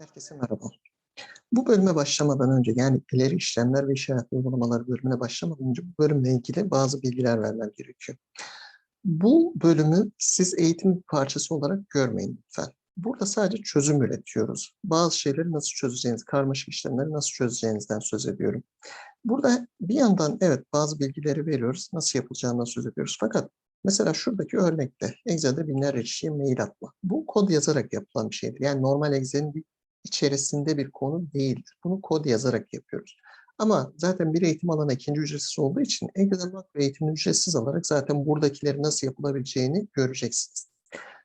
Herkese merhaba. Bu bölüme başlamadan önce yani ileri işlemler ve işaret uygulamaları bölümüne başlamadan önce bu bölümle ilgili bazı bilgiler vermem gerekiyor. Bu bölümü siz eğitim parçası olarak görmeyin lütfen. Burada sadece çözüm üretiyoruz. Bazı şeyleri nasıl çözeceğiniz, karmaşık işlemleri nasıl çözeceğinizden söz ediyorum. Burada bir yandan evet bazı bilgileri veriyoruz, nasıl yapılacağından söz ediyoruz. Fakat mesela şuradaki örnekte Excel'de binlerce kişiye mail atma. Bu kod yazarak yapılan bir şeydir. Yani normal Excel'in bir içerisinde bir konu değildir. Bunu kod yazarak yapıyoruz. Ama zaten bir eğitim alanı ikinci ücretsiz olduğu için Excel makro eğitimini ücretsiz alarak zaten buradakileri nasıl yapılabileceğini göreceksiniz.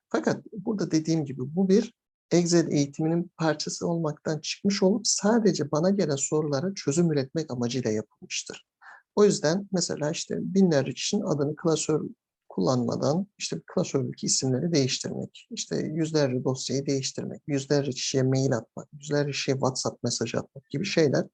Fakat burada dediğim gibi bu bir Excel eğitiminin parçası olmaktan çıkmış olup sadece bana gelen sorulara çözüm üretmek amacıyla yapılmıştır. O yüzden mesela işte binlerce kişinin adını klasör kullanmadan işte klasördeki isimleri değiştirmek, işte yüzlerce dosyayı değiştirmek, yüzlerce kişiye mail atmak, yüzlerce kişiye WhatsApp mesajı atmak gibi şeyler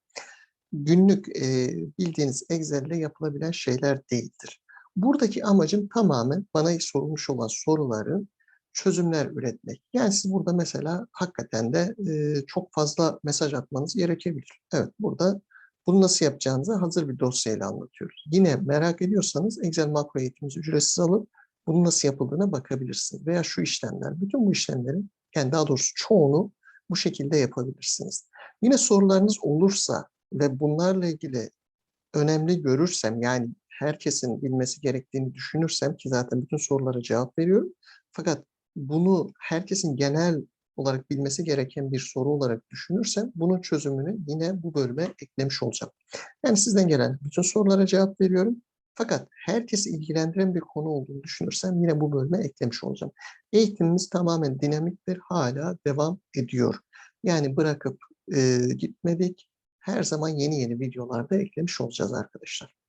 günlük e, bildiğiniz Excel ile yapılabilen şeyler değildir. Buradaki amacım tamamen bana sorulmuş olan soruların çözümler üretmek. Yani siz burada mesela hakikaten de e, çok fazla mesaj atmanız gerekebilir. Evet burada bunu nasıl yapacağınızı hazır bir dosyayla anlatıyoruz. Yine merak ediyorsanız Excel makro eğitimimizi ücretsiz alıp bunun nasıl yapıldığına bakabilirsiniz. Veya şu işlemler, bütün bu işlemlerin yani daha doğrusu çoğunu bu şekilde yapabilirsiniz. Yine sorularınız olursa ve bunlarla ilgili önemli görürsem yani herkesin bilmesi gerektiğini düşünürsem ki zaten bütün sorulara cevap veriyorum. Fakat bunu herkesin genel olarak bilmesi gereken bir soru olarak düşünürsem bunun çözümünü yine bu bölüme eklemiş olacağım. Yani sizden gelen bütün sorulara cevap veriyorum. Fakat herkesi ilgilendiren bir konu olduğunu düşünürsem yine bu bölüme eklemiş olacağım. Eğitimimiz tamamen dinamiktir, hala devam ediyor. Yani bırakıp e, gitmedik, her zaman yeni yeni videolarda eklemiş olacağız arkadaşlar.